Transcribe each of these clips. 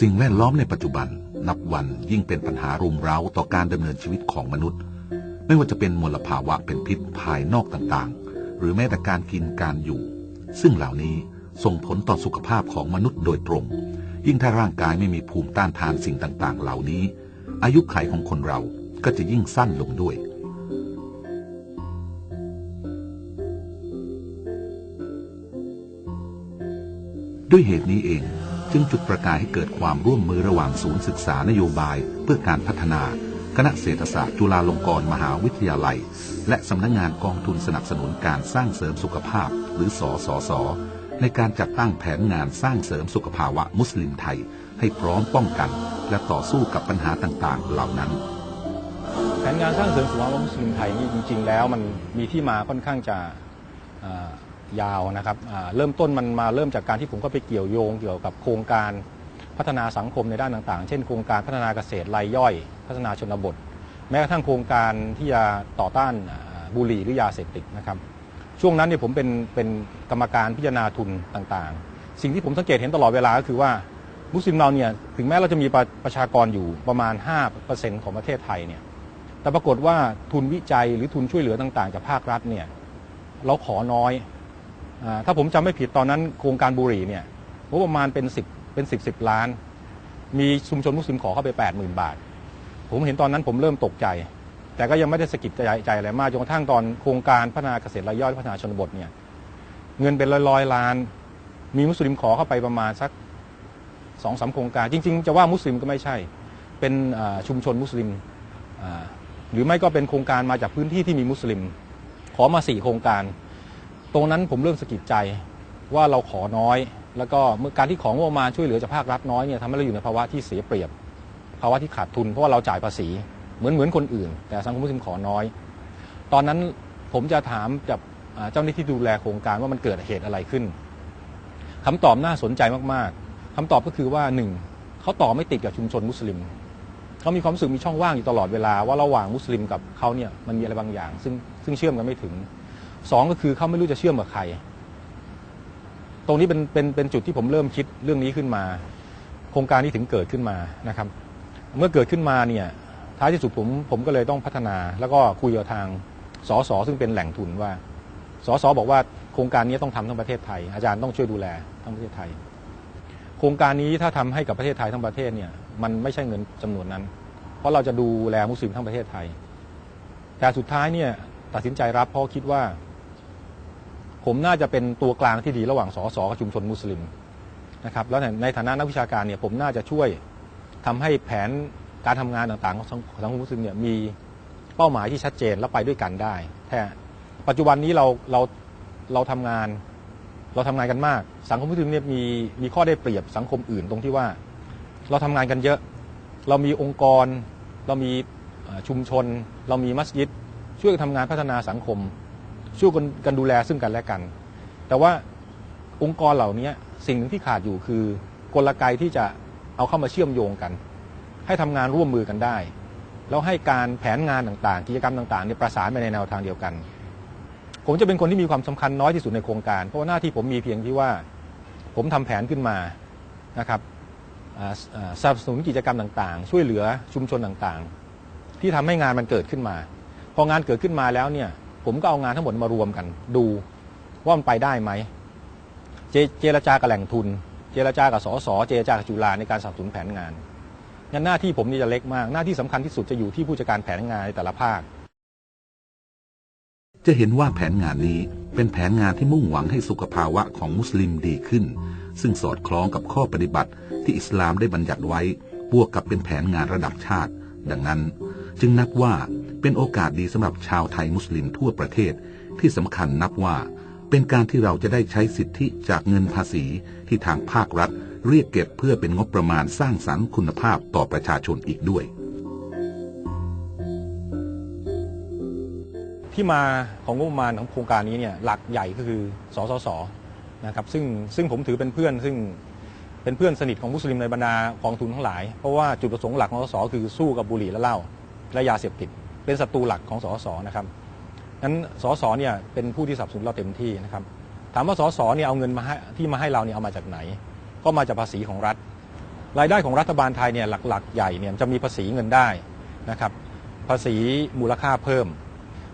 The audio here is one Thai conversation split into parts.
สิ่งแวดล้อมในปัจจุบัน นับวันยิ่งเป็นปัญหารุมเร้าต่อการดำเนินชีวิตของมนุษย์ ไม่ว่าจะเป็นมลภาวะเป็นพิษภายนอกต่างๆ หรือแม้แต่การกินการอยู่ ซึ่งเหล่านี้ส่งผลต่อสุขภาพของมนุษย์โดยตรง ยิ่งถ้าร่างกายไม่มีภูมิต้านทานสิ่งต่างๆ เหล่านี้ อายุขัยของคนเราก็จะยิ่งสั้นลงด้วยด้วยเหตุนี้เอง จึงจุดประกายให้เกิดความร่วมมือระหว่างศูนย์ศึกษานโยบายเพื่อการพัฒนา คณะเศรษฐศาสตร์จุฬาลงกรณ์มหาวิทยาลัย และสำนักงงานกองทุนสนับสนุนการสร้างเสริมสุขภาพ หรือสอสอสอในการจัดตั้งแผนงานสร้างเสริมสุขภาวะมุสลิมไทย ให้พร้อมป้องกัน และต่อสู้กับปัญหาต่างๆ เหล่านั้น แผนงานสร้างเสริมสุขภาพมุสลิมไทยนี่จริง ๆ แล้วมันมีที่มาค่อนข้างจะ ยาวนะครับเริ่มต้นมันมาเริ่มจากการที่ผมก็ไปเกี่ยวโยงเกี่ยวกับโครงการพัฒนาสังคมในด้านต่างๆ เช่นโครงการพัฒนาเกษตรรายย่อย พัฒนาชนบท แม้กระทั่งโครงการที่จะต่อต้านบุหรี่หรือยาเสพติดนะครับ ช่วงนั้นเนี่ยผมเป็นเป็นกรรมการพิจารณาทุนต่างๆ สิ่งที่ผมสังเกตเห็นตลอดเวลาก็คือว่ามุสลิมเราเนี่ยถึงแม้เราจะมีประประชากรอยู่ประมาณ 5%ของประเทศไทยเนี่ยแต่ปรากฏว่าทุนวิจัยหรือทุนช่วยเหลือต่างๆจากภาครัฐเนี่ยเราขอน้อย ถ้าผมจำไม่ผิดตอนนั้นโครงการบุรีเนี่ยงบประมาณเป็นสิบเป็นสิบสิบล้าน มีชุมชนมุสลิมขอเข้าไป8 0,000บาท ผมเห็นตอนนั้นผมเริ่มตกใจ แต่ก็ยังไม่ได้สะกิดใจใจอะไรมากจนกระทั่งตอนโครงการพัฒนาเกษตรรายย่อยพัฒนาชนบทเนี่ยเงินเป็นร้อยร้อยๆล้าน มีมุสลิมขอเข้าไปประมาณสักสองสามโครงการ จริง ๆ จะว่ามุสลิมก็ไม่ใช่ เป็นชุมชนมุสลิม หรือไม่ก็เป็นโครงการมาจากพื้นที่ที่มีมุสลิม ขอมาสี่โครงการ ตรงนั้นผมเริ่มสะกิดใจว่าเราขอน้อย แล้วก็เมื่อการที่ของงบประมาณช่วยเหลือจากภาครัฐน้อยเนี่ยทำให้เราอยู่ในภาวะที่เสียเปรียบ ภาวะที่ขาดทุนเพราะว่าเราจ่ายภาษีเหมือนเหมือนคนอื่น แต่สังคมมุสลิมขอน้อย ตอนนั้นผมจะถามกอ่าเจ้าหน้าที่ดูแลโครงการว่ามันเกิดเหตุอะไรขึ้นคำตอบน่าสนใจมากๆคำตอบก็คือว่าหนึ่งเขาต่อไม่ติดกับชุมชนมุสลิมเขามีความรู้สึกมีช่องว่างอยู่ตลอดเวลาว่าระหว่างมุสลิมกับเขาเนี่ยมันมีอะไรบางอย่าง ซึ่งซึ่งเชื่อมกันไม่ถึง สองก็คือเขาไม่รู้จะเชื่อมกับใคร ตรงนี้เป็นเป็นเป็นจุดที่ผมเริ่มคิดเรื่องนี้ขึ้นมา โครงการนี้ถึงเกิดขึ้นมานะครับ เมื่อเกิดขึ้นมาเนี่ยท้ายที่สุดผมผมก็เลยต้องพัฒนา แล้วก็คุยกับทางสสซึ่งเป็นแหล่งทุนว่าสสบอกว่าโครงการนี้ต้องทำทั้งประเทศไทย อาจารย์ต้องช่วยดูแลทั้งประเทศไทย โครงการนี้ถ้าทำให้กับประเทศไทยทั้งประเทศเนี่ยมันไม่ใช่เงินจำนวนนั้น เพราะเราจะดูแลมุสลิมทั้งประเทศไทย แต่สุดท้ายเนี่ยตัดสินใจรับเพราะคิดว่า ผมน่าจะเป็นตัวกลางที่ดีระหว่างสสกับชุมชนมุสลิมนะครับแล้วในฐานะนักวิชาการเนี่ยผมน่าจะช่วยทำให้แผนการทำงานต่างๆของสังคมมุสลิมเนี่ยมีเป้าหมายที่ชัดเจนและไปด้วยกันได้แท้ปัจจุบันนี้เราเราเราทำงานเราทำงานกันมาก สังคมมุสลิมเนี่ยมีมีข้อได้เปรียบสังคมอื่นตรงที่ว่า เราทำงานกันเยอะ เรามีองค์กร เรามีชุมชน เรามีมัสยิด ช่วยกันทำงานพัฒนาสังคม ช่วยกันกันดูแลซึ่งกันและกัน แต่ว่าองค์กรเหล่านี้สิ่งหนึ่งที่ขาดอยู่คือกลไกที่จะเอาเข้ามาเชื่อมโยงกัน ให้ทำงานร่วมมือกันได้ แล้วให้การแผนงานต่างๆ กิจกรรมต่างๆเนี่ยประสานไปในแนวทางเดียวกัน ผมจะเป็นคนที่มีความสำคัญน้อยที่สุดในโครงการเพราะว่าหน้าที่ผมมีเพียงที่ว่า ผมทำแผนขึ้นมานะครับสนับสนุนกิจกรรมต่างๆ ช่วยเหลือชุมชนต่างๆ ที่ทำให้งานมันเกิดขึ้นมา พองานเกิดขึ้นมาแล้วเนี่ย ผมก็เอางานทั้งหมดมารวมกัน ดูว่ามันไปได้ไหมเจเจรจากับแหล่งทุน เจรจากับสสเจรจากับจุฬาในการสนับสนุนแผนงานงั้นหน้าที่ผมนี่จะเล็กมาก หน้าที่สำคัญที่สุดจะอยู่ที่ผู้จัดการแผนงานในแต่ละภาค จะเห็นว่าแผนงานนี้เป็นแผนงานที่มุ่งหวังให้สุขภาวะของมุสลิมดีขึ้น ซึ่งสอดคล้องกับข้อปฏิบัติที่อิสลามได้บัญญัติไว้บวกกับเป็นแผนงานระดับชาติ ดังนั้น จึงนับว่าเป็นโอกาสดีสำหรับชาวไทยมุสลิมทั่วประเทศ ที่สำคัญนับว่าเป็นการที่เราจะได้ใช้สิทธิจากเงินภาษีที่ทางภาครัฐ เรียกเก็บเพื่อเป็นงบประมาณสร้างสรรค์คุณภาพต่อประชาชนอีกด้วย ที่มาของงบประมาณของโครงการนี้เนี่ยหลักใหญ่ก็คือสสสนะครับซึ่งซึ่งผมถือเป็นเพื่อนซึ่งเป็นเพื่อนสนิทของมุสลิมในบรรดากองทุนทั้งหลาย เพราะว่าจุดประสงค์หลักของสสคือสู้กับบุหรี่และเหล้า และยาเสพติด เป็นศัตรูหลักของสสนะครับนั้นสสเนี่ยเป็นผู้ที่สนับสนุนเราเต็มที่นะครับถามว่าสสเนี่ยเอาเงินมาให้ที่มาให้เราเนี่ยเอามาจากไหน ก็มาจากภาษีของรัฐ รายได้ของรัฐบาลไทยเนี่ยหลักๆ ใหญ่เนี่ยจะมีภาษีเงินได้นะครับภาษีมูลค่าเพิ่ม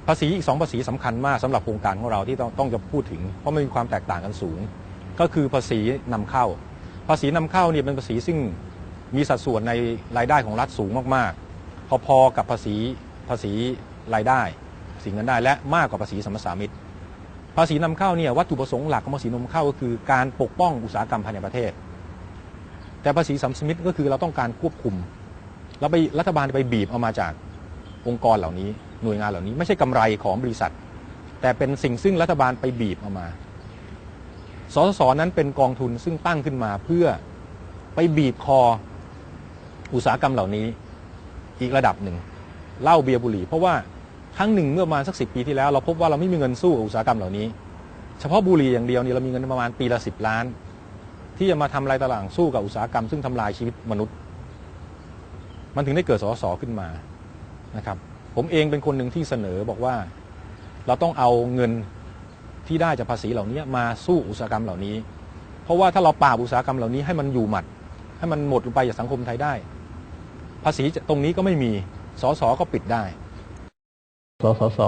ภาษีอีกสองภาษีสำคัญมากสำหรับโครงการของเราที่ต้องต้องจะพูดถึง เพราะมันมีความแตกต่างกันสูง ก็คือภาษีนำเข้า ภาษีนำเข้าเนี่ยเป็นภาษีซึ่งมีสัดส่วนในรายได้ของรัฐสูงมากๆ พอๆกับภาษีภาษีรายได้สิ่งเงินได้และมากกว่าภาษีสมปทามิตรภาษีนำเข้าเนี่ยวัตถุประสงค์หลักของภาษีนำเข้าก็คือการปกป้องอุตสาหกรรมภายในประเทศ แต่ภาษีสัมปทานมิตรก็คือเราต้องการควบคุมแล้วไปรัฐบาลไปบีบเอามาจากองค์กรเหล่านี้ หน่วยงานเหล่านี้ไม่ใช่กำไรของบริษัท แต่เป็นสิ่งซึ่งรัฐบาลไปบีบเอามาสสสนั้นเป็นกองทุนซึ่งตั้งขึ้นมาเพื่อไปบีบคออุตสาหกรรมเหล่านี้ อีกระดับหนึ่งเหล้าเบียร์บุหรี่เพราะว่าครั้งหนึ่งเมื่อประมาณสักสิปีที่แล้ว เราพบว่าเราไม่มีเงินสู้กับอุตสาหกรรมเหล่านี้ เฉพาะบุหรี่อย่างเดียวนี่เรามีเงินประมาณปีละสิบล้าน ที่จะมาทำลายตลาดสู้กับอุตสาหกรรม ซึ่งทำลายชีวิตมนุษย์ มันถึงได้เกิดสสขึ้นมานะครับ ผมเองเป็นคนหนึ่งที่เสนอบอกว่าเราต้องเอาเงินที่ได้จากภาษีเหล่านี้มาสู้อุตสาหกรรมเหล่านี้ เพราะว่าถ้าเราปราบอุตสาหกรรมเหล่านี้ให้มันอยู่หมัด ให้มันหมดไปจากสังคมไทยได้ ภาษีตรงนี้ก็ไม่มีสอสอก็ปิดได้สสส